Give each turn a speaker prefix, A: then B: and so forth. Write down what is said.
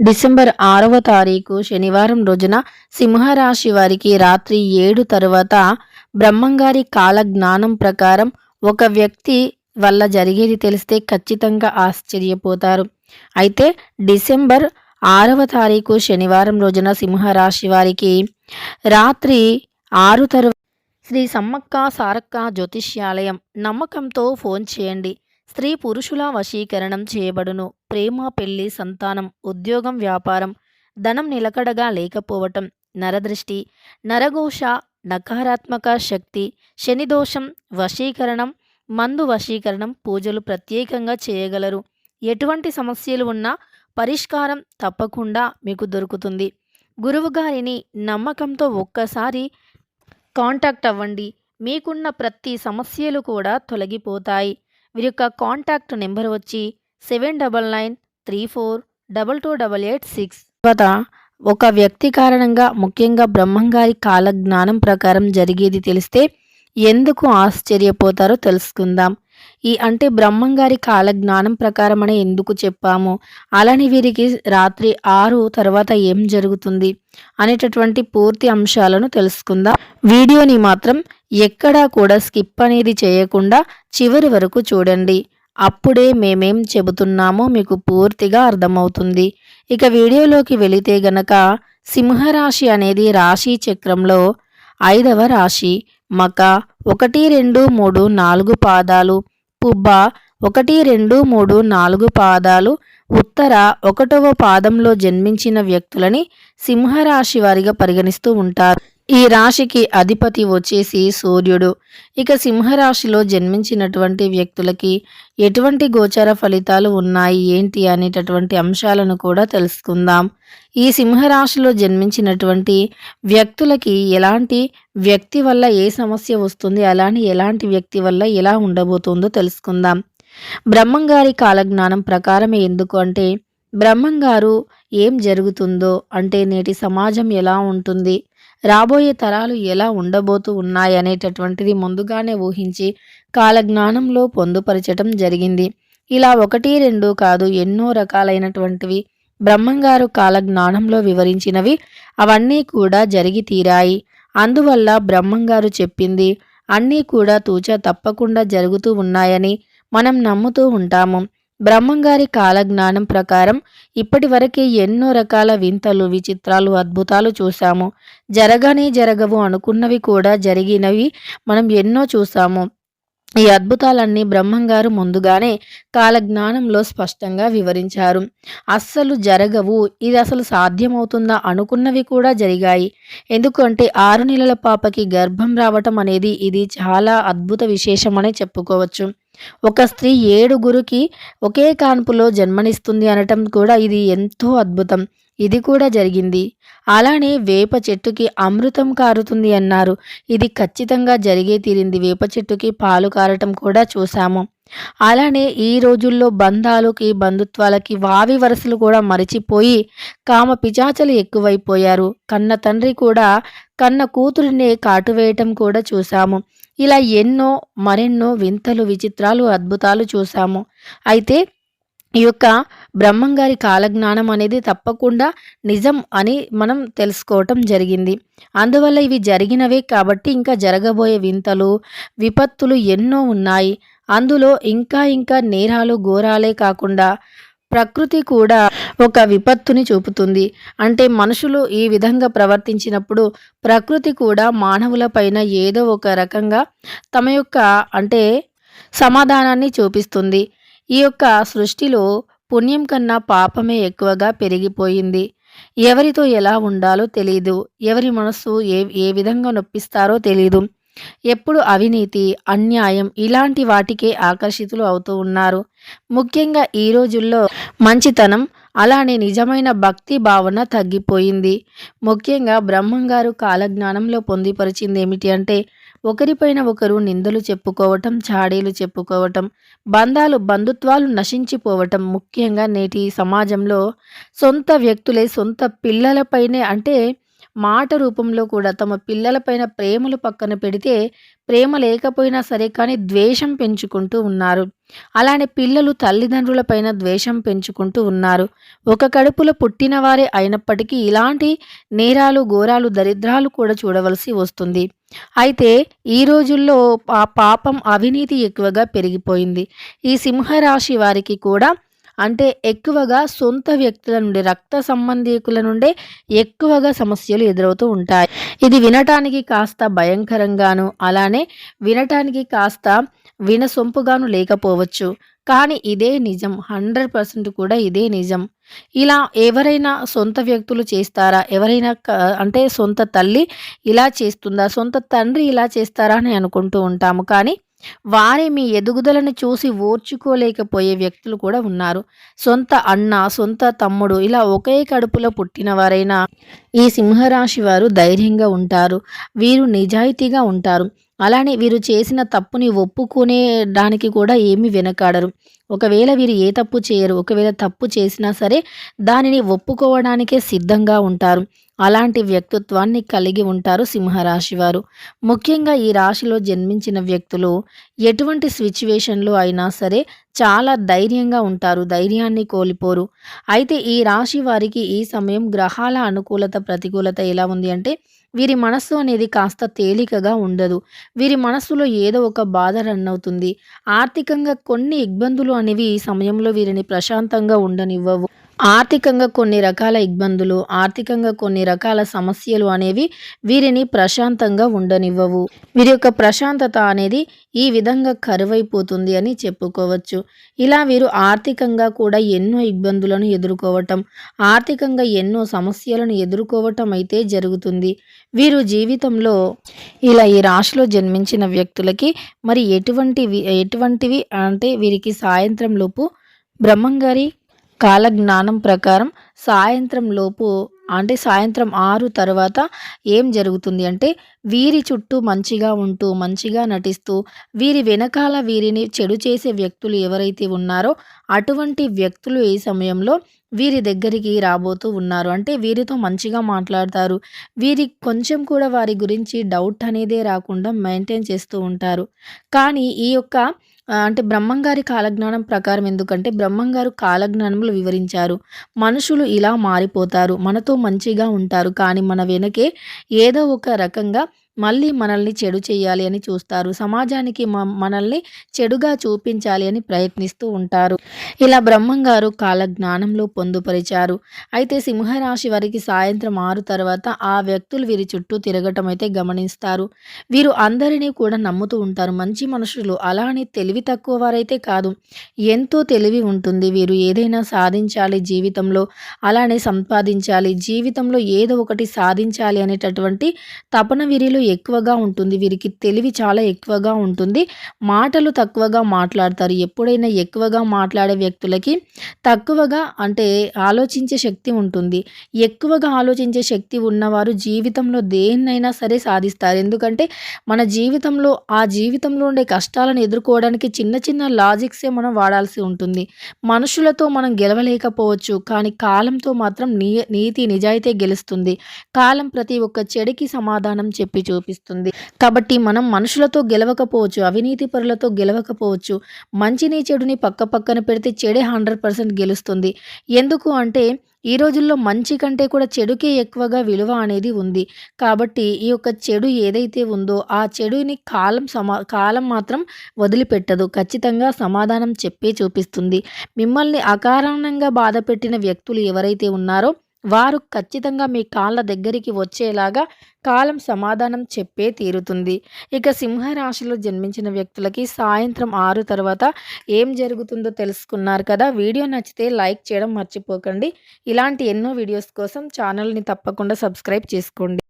A: December ఆరవ తారీఖు శనివారం రోజున సింహరాశి వారికి రాత్రి ఏడు తరువాత బ్రహ్మంగారి కాల జ్ఞానం ప్రకారం ఒక వ్యక్తి వల్ల జరిగేది తెలిస్తే ఖచ్చితంగా ఆశ్చర్యపోతారు. అయితే డిసెంబర్ ఆరవ తారీఖు శనివారం రోజున సింహరాశి వారికి రాత్రి ఆరు తరువాత శ్రీ సమ్మక్క సారక్క జ్యోతిష్యాలయం నమ్మకంతో ఫోన్ చేయండి. స్త్రీ పురుషుల వశీకరణం చేయబడును. ప్రేమ పెళ్ళి సంతానం ఉద్యోగం వ్యాపారం ధనం నిలకడగా లేకపోవటం నరదృష్టి నరఘోష నకారాత్మక శక్తి శనిదోషం వశీకరణం మందు వశీకరణం పూజలు ప్రత్యేకంగా చేయగలరు. ఎటువంటి సమస్యలు ఉన్నా పరిష్కారం తప్పకుండా మీకు దొరుకుతుంది. గురువుగారిని నమ్మకంతో ఒక్కసారి కాంటాక్ట్ అవ్వండి. మీకున్న ప్రతి సమస్యలు కూడా తొలగిపోతాయి. వీరి యొక్క కాంటాక్ట్ నెంబర్ వచ్చి seven double nine three four double two double eight six తర్వాత ఒక వ్యక్తి కారణంగా ముఖ్యంగా బ్రహ్మంగారి కాల జ్ఞానం ప్రకారం జరిగేది తెలిస్తే ఎందుకు ఆశ్చర్యపోతారో తెలుసుకుందాం. ఈ అంటే బ్రహ్మంగారి కాల జ్ఞానం ప్రకారం అని ఎందుకు చెప్పాము? అలానే వీరికి రాత్రి ఆరు తర్వాత ఏం జరుగుతుంది? అనేటటువంటి పూర్తి అంశాలను తెలుసుకుందాం. వీడియోని మాత్రం ఎక్కడా కూడా స్కిప్ అనేది చేయకుండా చివరి వరకు చూడండి. అప్పుడే మేమేం చెబుతున్నామో మీకు పూర్తిగా అర్థమవుతుంది. ఇక వీడియోలోకి వెళితే గనక సింహరాశి అనేది రాశి చక్రంలో ఐదవ రాశి. మక ఒకటి రెండు మూడు నాలుగు పాదాలు. పుబ్బ ఒకటి రెండు మూడు నాలుగు పాదాలు. ఉత్తర ఒకటవ పాదంలో జన్మించిన వ్యక్తులని సింహరాశి వారిగా పరిగణిస్తూ ఉంటారు. ఈ రాశికి అధిపతి వచ్చేసి సూర్యుడు. ఇక సింహరాశిలో జన్మించినటువంటి వ్యక్తులకి ఎటువంటి గోచర ఫలితాలు ఉన్నాయి? ఏంటి అనేటటువంటి అంశాలను కూడా తెలుసుకుందాం. ఈ సింహరాశిలో జన్మించినటువంటి వ్యక్తులకి ఎలాంటి వ్యక్తి వల్ల ఏ సమస్య వస్తుంది? అలానే ఎలాంటి వ్యక్తి వల్ల ఎలా ఉండబోతుందో తెలుసుకుందాం. బ్రహ్మంగారి కాలజ్ఞానం ప్రకారమే ఎందుకు అంటే బ్రహ్మంగారు ఏం జరుగుతుందో అంటే నేటి సమాజం ఎలా ఉంటుంది? రాబోయే తరాలు ఎలా ఉండబోతూ ఉన్నాయి అనేటటువంటిది ముందుగానే ఊహించి కాలజ్ఞానంలో పొందుపరచటం జరిగింది. ఇలా ఒకటి రెండు కాదు ఎన్నో రకాలైనటువంటివి బ్రహ్మంగారు కాలజ్ఞానంలో వివరించినవి అవన్నీ కూడా జరిగి తీరాయి. అందువల్ల బ్రహ్మంగారు చెప్పింది అన్నీ కూడా తూచ తప్పకుండా జరుగుతూ ఉన్నాయని మనం నమ్ముతూ ఉంటాము. బ్రహ్మంగారి కాలజ్ఞానం ప్రకారం ఇప్పటి వరకే ఎన్నో రకాల వింతలు విచిత్రాలు అద్భుతాలు చూశాము. జరగనే జరగవు అనుకున్నవి కూడా జరిగినవి మనం ఎన్నో చూసాము ఈ అద్భుతాలన్నీ బ్రహ్మంగారు ముందుగానే కాలజ్ఞానంలో స్పష్టంగా వివరించారు. అస్సలు జరగవు. ఇది అసలు సాధ్యమవుతుందా అనుకున్నవి కూడా జరిగాయి. ఎందుకంటే ఆరు నెలల పాపకి గర్భం రావటం అనేది ఇది చాలా అద్భుత విశేషమని చెప్పుకోవచ్చు. ఒక స్త్రీ ఏడుగురికి ఒకే కాన్పులో జన్మనిస్తుంది అనటం కూడా ఇది ఎంతో అద్భుతం. ఇది కూడా జరిగింది. అలానే వేప చెట్టుకి అమృతం కారుతుంది అన్నారు. ఇది ఖచ్చితంగా జరిగే తీరింది. వేప చెట్టుకి పాలు కారటం కూడా చూసాము అలానే ఈ రోజుల్లో బంధాలకి బంధుత్వాలకి వావి వరసలు కూడా మరిచిపోయి కామ పిచాచలు ఎక్కువైపోయారు. కన్న తండ్రి కూడా కన్న కూతురినే కాటువేయటం కూడా చూసాము ఇలా ఎన్నో మరెన్నో వింతలు విచిత్రాలు అద్భుతాలు చూశాము. అయితే ఈ యొక్క బ్రహ్మంగారి కాలజ్ఞానం అనేది తప్పకుండా నిజం అని మనం తెలుసుకోవటం జరిగింది. అందువల్ల ఇవి జరిగినవే కాబట్టి ఇంకా జరగబోయే వింతలు విపత్తులు ఎన్నో ఉన్నాయి. అందులో ఇంకా ఇంకా నేరాలు ఘోరాలే కాకుండా ప్రకృతి కూడా ఒక విపత్తుని చూపుతుంది. అంటే మనుషులు ఈ విధంగా ప్రవర్తించినప్పుడు ప్రకృతి కూడా మానవులపైన ఏదో ఒక రకంగా తమ యొక్క అంటే సమాధానాన్ని చూపిస్తుంది. ఈ యొక్క సృష్టిలో పుణ్యం కన్నా పాపమే ఎక్కువగా పెరిగిపోయింది. ఎవరితో ఎలా ఉండాలో తెలియదు ఎవరి మనస్సు ఏ ఏ విధంగా నొప్పిస్తారో తెలియదు ఎప్పుడు అవినీతి అన్యాయం ఇలాంటి వాటికే ఆకర్షితులు అవుతూ ఉన్నారు. ముఖ్యంగా ఈ రోజుల్లో మంచితనం అలానే నిజమైన భక్తి భావన తగ్గిపోయింది. ముఖ్యంగా బ్రహ్మంగారు కాలజ్ఞానంలో పొందిపరిచింది ఏమిటి అంటే ఒకరిపైన ఒకరు నిందలు చెప్పుకోవటం చాడీలు చెప్పుకోవటం బంధాలు బంధుత్వాలు నశించిపోవటం ముఖ్యంగా నేటి సమాజంలో సొంత వ్యక్తులే సొంత పిల్లలపైనే అంటే మాట రూపంలో కూడా తమ పిల్లలపైన ప్రేమలు పక్కన పెడితే ప్రేమ లేకపోయినా సరే కానీ ద్వేషం పెంచుకుంటూ ఉన్నారు. అలానే పిల్లలు తల్లిదండ్రులపైన ద్వేషం పెంచుకుంటూ ఉన్నారు. ఒక కడుపులో పుట్టినవారే అయినప్పటికీ ఇలాంటి నేరాలు ఘోరాలు దరిద్రాలు కూడా చూడవలసి వస్తుంది. అయితే ఈ రోజుల్లో ఆ పాపం అవినీతి ఎక్కువగా పెరిగిపోయింది. ఈ సింహరాశి వారికి కూడా అంటే ఎక్కువగా సొంత వ్యక్తుల నుండి రక్త సంబంధీకుల నుండే ఎక్కువగా సమస్యలు ఎదురవుతూ ఉంటాయి. ఇది వినటానికి కాస్త భయంకరంగాను అలానే వినటానికి కాస్త వినసొంపుగాను లేకపోవచ్చు. కానీ ఇదే నిజం. హండ్రెడ్ పర్సెంట్ కూడా ఇదే నిజం. ఇలా ఎవరైనా సొంత వ్యక్తులు చేస్తారా? ఎవరైనా అంటే సొంత తల్లి ఇలా చేస్తుందా? సొంత తండ్రి ఇలా చేస్తారా అని అనుకుంటూ ఉంటాము. కానీ వారి మీ ఎదుగుదలను చూసి ఓర్చుకోలేకపోయే వ్యక్తులు కూడా ఉన్నారు. సొంత అన్న సొంత తమ్ముడు ఇలా ఒకే కడుపులో పుట్టిన వారైనా ఈ సింహరాశి వారు ధైర్యంగా ఉంటారు. వీరు నిజాయితీగా ఉంటారు. అలానే వీరు చేసిన తప్పుని ఒప్పుకునేడానికి కూడా ఏమి వెనకాడరు. ఒకవేళ వీరు ఏ తప్పు చేయరు ఒకవేళ తప్పు చేసినా సరే దానిని ఒప్పుకోవడానికే సిద్ధంగా ఉంటారు. అలాంటి వ్యక్తిత్వాన్ని కలిగి ఉంటారు సింహరాశి వారు. ముఖ్యంగా ఈ రాశిలో జన్మించిన వ్యక్తులు ఎటువంటి సిచ్యువేషన్లో అయినా సరే చాలా ధైర్యంగా ఉంటారు ధైర్యాన్ని కోల్పోరు. అయితే ఈ రాశి వారికి ఈ సమయం గ్రహాల అనుకూలత ప్రతికూలత ఎలా ఉంది అంటే వీరి మనస్సు అనేది కాస్త తేలికగా ఉండదు. వీరి మనస్సులో ఏదో ఒక బాధ రన్ అవుతుంది. ఆర్థికంగా కొన్ని ఇబ్బందులు అనేవి ఈ సమయంలో వీరిని ప్రశాంతంగా ఉండనివ్వవు. ఆర్థికంగా కొన్ని రకాల ఇబ్బందులు ఆర్థికంగా కొన్ని రకాల సమస్యలు అనేవి వీరిని ప్రశాంతంగా ఉండనివ్వవు. వీరి యొక్క ప్రశాంతత అనేది ఈ విధంగా కరువైపోతుంది అని చెప్పుకోవచ్చు. ఇలా వీరు ఆర్థికంగా కూడా ఎన్నో ఇబ్బందులను ఎదుర్కోవటం ఆర్థికంగా ఎన్నో సమస్యలను ఎదుర్కోవటం అయితే జరుగుతుంది. వీరు జీవితంలో ఇలా ఈ రాశిలో జన్మించిన వ్యక్తులకి మరి ఎటువంటివి ఎటువంటివి అంటే వీరికి సాయంత్రం లోపు బ్రహ్మంగారి కాలజ్ఞానం ప్రకారం సాయంత్రం లోపు అంటే సాయంత్రం ఆరు తర్వాత ఏం జరుగుతుంది అంటే వీరి చుట్టూ మంచిగా ఉంటూ మంచిగా నటిస్తూ వీరి వెనకాల వీరిని చెడు చేసే వ్యక్తులు ఎవరైతే ఉన్నారో అటువంటి వ్యక్తులు ఈ సమయంలో వీరి దగ్గరికి రాబోతూ ఉన్నారు. అంటే వీరితో మంచిగా మాట్లాడతారు. వీరి కొంచెం కూడా వారి గురించి డౌట్ అనేదే రాకుండా మెయింటైన్ చేస్తూ ఉంటారు. కానీ ఈ యొక్క అంటే బ్రహ్మంగారి కాలజ్ఞానం ప్రకారం ఎందుకంటే బ్రహ్మంగారు కాలజ్ఞానంలో వివరించారు. మనుషులు ఇలా మారిపోతారు. మనతో మంచిగా ఉంటారు. కానీ మన వెనకే ఏదో ఒక రకంగా మళ్ళీ మనల్ని చెడు చేయాలి అని చూస్తారు. సమాజానికి మనల్ని చెడుగా చూపించాలి అని ప్రయత్నిస్తూ ఉంటారు. ఇలా బ్రహ్మంగారు కాల జ్ఞానంలో పొందుపరిచారు. అయితే సింహరాశి వారికి సాయంత్రం ఆరు తర్వాత ఆ వ్యక్తులు వీరి చుట్టూ తిరగటం అయితే గమనిస్తారు. వీరు అందరినీ కూడా నమ్ముతూ ఉంటారు. మంచి మనుషులు అలానే తెలివి తక్కువ వారైతే కాదు. ఎంతో తెలివి ఉంటుంది. వీరు ఏదైనా సాధించాలి జీవితంలో అలానే సంపాదించాలి. జీవితంలో ఏదో ఒకటి సాధించాలి అనేటటువంటి తపన వీరిలో ఎక్కువగా ఉంటుంది. వీరికి తెలివి చాలా ఎక్కువగా ఉంటుంది. మాటలు తక్కువగా మాట్లాడతారు. ఎప్పుడైనా ఎక్కువగా మాట్లాడే వ్యక్తులకి తక్కువగా అంటే ఆలోచించే శక్తి ఉంటుంది. ఎక్కువగా ఆలోచించే శక్తి ఉన్నవారు జీవితంలో దేన్నైనా సరే సాధిస్తారు. ఎందుకంటే మన జీవితంలో ఆ జీవితంలో ఉండే కష్టాలను ఎదుర్కోవడానికి చిన్న చిన్న లాజిక్సే మనం వాడాల్సి ఉంటుంది. మనుషులతో మనం గెలవలేకపోవచ్చు. కానీ కాలంతో మాత్రం నీ నీతి నిజాయితీ గెలుస్తుంది. కాలం ప్రతి ఒక్క చెడికి సమాధానం చెప్పి చూపిస్తుంది. కాబట్టి మనం మనుషులతో గెలవకపోవచ్చు అవినీతి పరులతో గెలవకపోవచ్చు. మంచిని చెడుని పక్క పక్కన పెడితే చెడే హండ్రెడ్ పర్సెంట్ గెలుస్తుంది. ఎందుకు అంటే ఈ రోజుల్లో మంచి కంటే కూడా చెడుకే ఎక్కువగా విలువ అనేది ఉంది. కాబట్టి ఈ యొక్క చెడు ఏదైతే ఉందో ఆ చెడుని కాలం సమా కాలం మాత్రం వదిలిపెట్టదు. ఖచ్చితంగా సమాధానం చెప్పే చూపిస్తుంది. మిమ్మల్ని అకారణంగా బాధ పెట్టిన వ్యక్తులు ఎవరైతే ఉన్నారో వారు ఖచ్చితంగా మీ కాళ్ళ దగ్గరికి వచ్చేలాగా కాలం సమాధానం చెప్పే తీరుతుంది. ఇక సింహరాశిలో జన్మించిన వ్యక్తులకి సాయంత్రం ఆరు తర్వాత ఏం జరుగుతుందో తెలుసుకున్నారు కదా. వీడియో నచ్చితే లైక్ చేయడం మర్చిపోకండి. ఇలాంటి ఎన్నో వీడియోస్ కోసం ఛానల్ని తప్పకుండా సబ్స్క్రైబ్ చేసుకోండి.